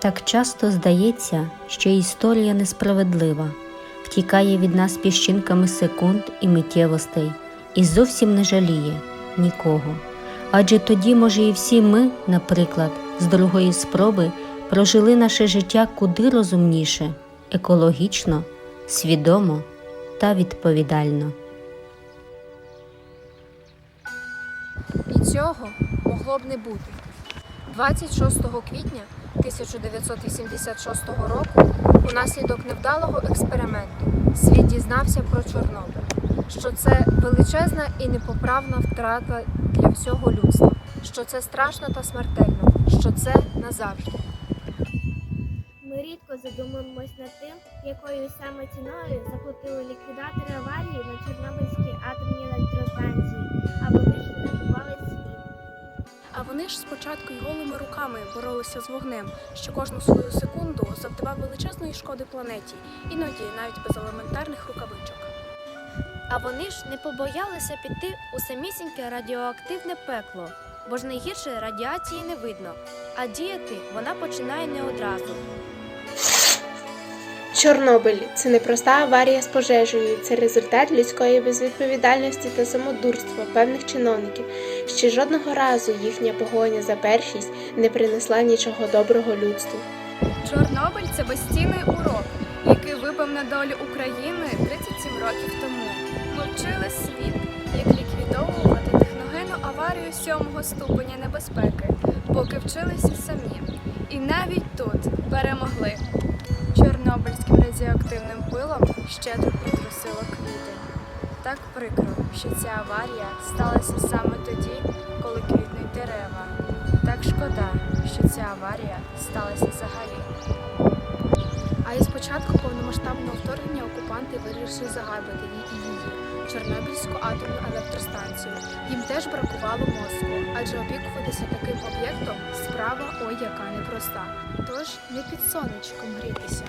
Так часто здається, що історія несправедлива, втікає від нас піщинками секунд і миттєвостей і зовсім не жаліє нікого. Адже тоді, може, і всі ми, наприклад, з другої спроби прожили наше життя куди розумніше, екологічно, свідомо та відповідально. І цього могло б не бути. 26 квітня 1986 року унаслідок невдалого експерименту світ дізнався про Чорнобиль, що це величезна і непоправна втрата для всього людства, що це страшно та смертельно, що це назавжди. Ми рідко задумуємось над тим, якою саме ціною заплатили ліквідатори аварії на Чорнобильській атомній електростанції, а вони ж спочатку й голими руками боролися з вогнем, що кожну свою секунду завдавав величезної шкоди планеті, іноді навіть без елементарних рукавичок. А вони ж не побоялися піти у самісіньке радіоактивне пекло, бо ж найгірше радіації не видно, а діяти вона починає не одразу. Чорнобиль це не проста аварія з пожежею, це результат людської безвідповідальності та самодурства певних чиновників. Ще жодного разу їхня погоня за першість не принесла нічого доброго людству. Чорнобиль це безцінний урок, який випав на долю України 37 років тому. Ми вчили світ, як ліквідовувати техногенну аварію сьомого ступеня небезпеки, поки вчилися самі. І навіть тут перемогли. Чорнобильським радіоактивним пилом щедро притрусило квіти. Так прикро, що ця аварія сталася саме тоді, коли квітнуть дерева. Так шкода, що ця аварія сталася взагалі. А із початку повномасштабного вторгнення окупанти вирішили загарбати і її Чорнобильську атомну електростанцію. Їм теж бракувало мозку, адже опікуватися таким об'єктом справа ой яка непроста. Тож не під сонечком грітися.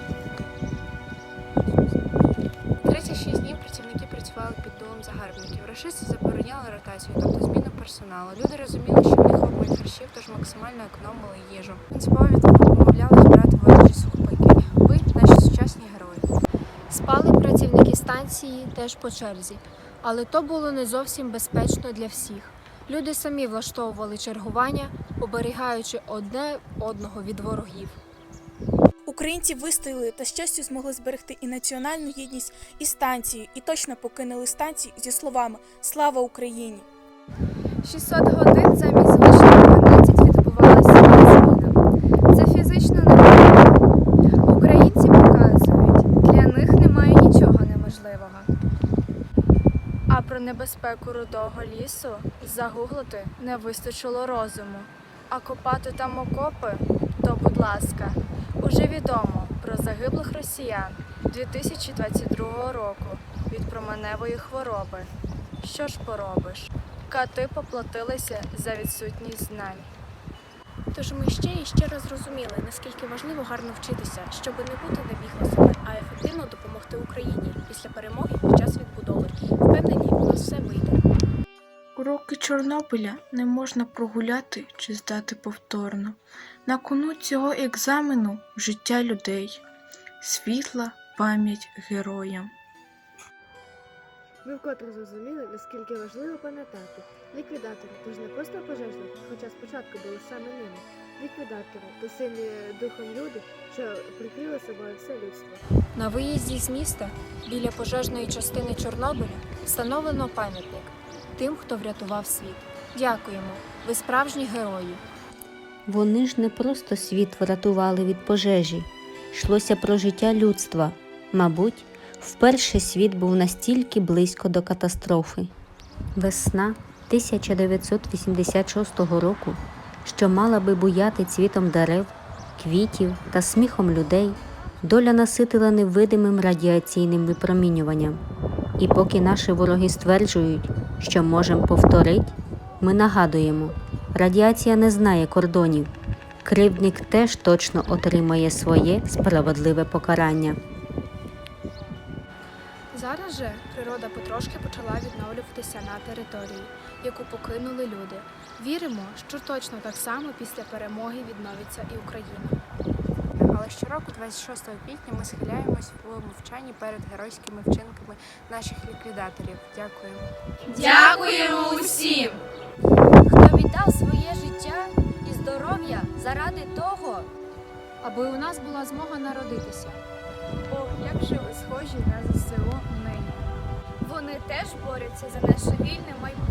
Рашисти забороняли ротацію, тобто зміну персоналу. Люди розуміли, що в них обмаль харчів, тож максимально економили їжу. Принципово відмовляли збирати ворожі сухпайки. Ви наші сучасні герої. Спали працівники станції теж по черзі, але то було не зовсім безпечно для всіх. Люди самі влаштовували чергування, оберігаючи одне одного від ворогів. Українці вистояли та з змогли зберегти і національну гідність, і станцію, і точно покинули станцію зі словами Слава Україні! 600 годин замість звичних 12 відбувалася зміна. Це фізично неможливо. Українці показують, для них немає нічого неможливого. А про небезпеку рудого лісу загуглити не вистачило розуму. А копати там окопи, то будь ласка, уже відомо про загиблих росіян 2022 року від променевої хвороби. Що ж поробиш? Кати поплатилися за відсутність знань. Тож ми ще і ще раз зрозуміли, наскільки важливо гарно вчитися, щоб не бути набіглосами, а ефективно допомогти Україні після перемоги під час відбудови. Впевнені, у нас все вийде. Уроки Чорнобиля не можна прогуляти чи здати повторно. На кону цього екзамену життя людей, світла пам'ять героям. Ми вкотре зрозуміли, наскільки важливо пам'ятати. Ліквідатори то ж не просто пожежники, хоча спочатку були саме ними. Ліквідатори то сильні духом люди, що прикрили собою все людство. На виїзді з міста біля пожежної частини Чорнобиля встановлено пам'ятник тим, хто врятував світ. Дякуємо, ви справжні герої. Вони ж не просто світ врятували від пожежі, йшлося про життя людства. Мабуть, вперше світ був настільки близько до катастрофи. Весна 1986 року, що мала би буяти цвітом дерев, квітів та сміхом людей, доля наситила невидимим радіаційним випромінюванням. І поки наші вороги стверджують, що можемо повторити, ми нагадуємо, радіація не знає кордонів. Кривдник теж точно отримає своє справедливе покарання. Зараз же природа потрошки почала відновлюватися на території, яку покинули люди. Віримо, що точно так само після перемоги відновиться і Україна. Але щороку, 26 квітня, ми схиляємось в мовчанні перед геройськими вчинками наших ліквідаторів. Дякуємо. Дякуємо усім! Хто віддав своє життя і здоров'я заради того, Аби у нас була змога народитися. О, як же ви схожі на ЗСУ нині. Вони теж борються за наше вільне майбутнє.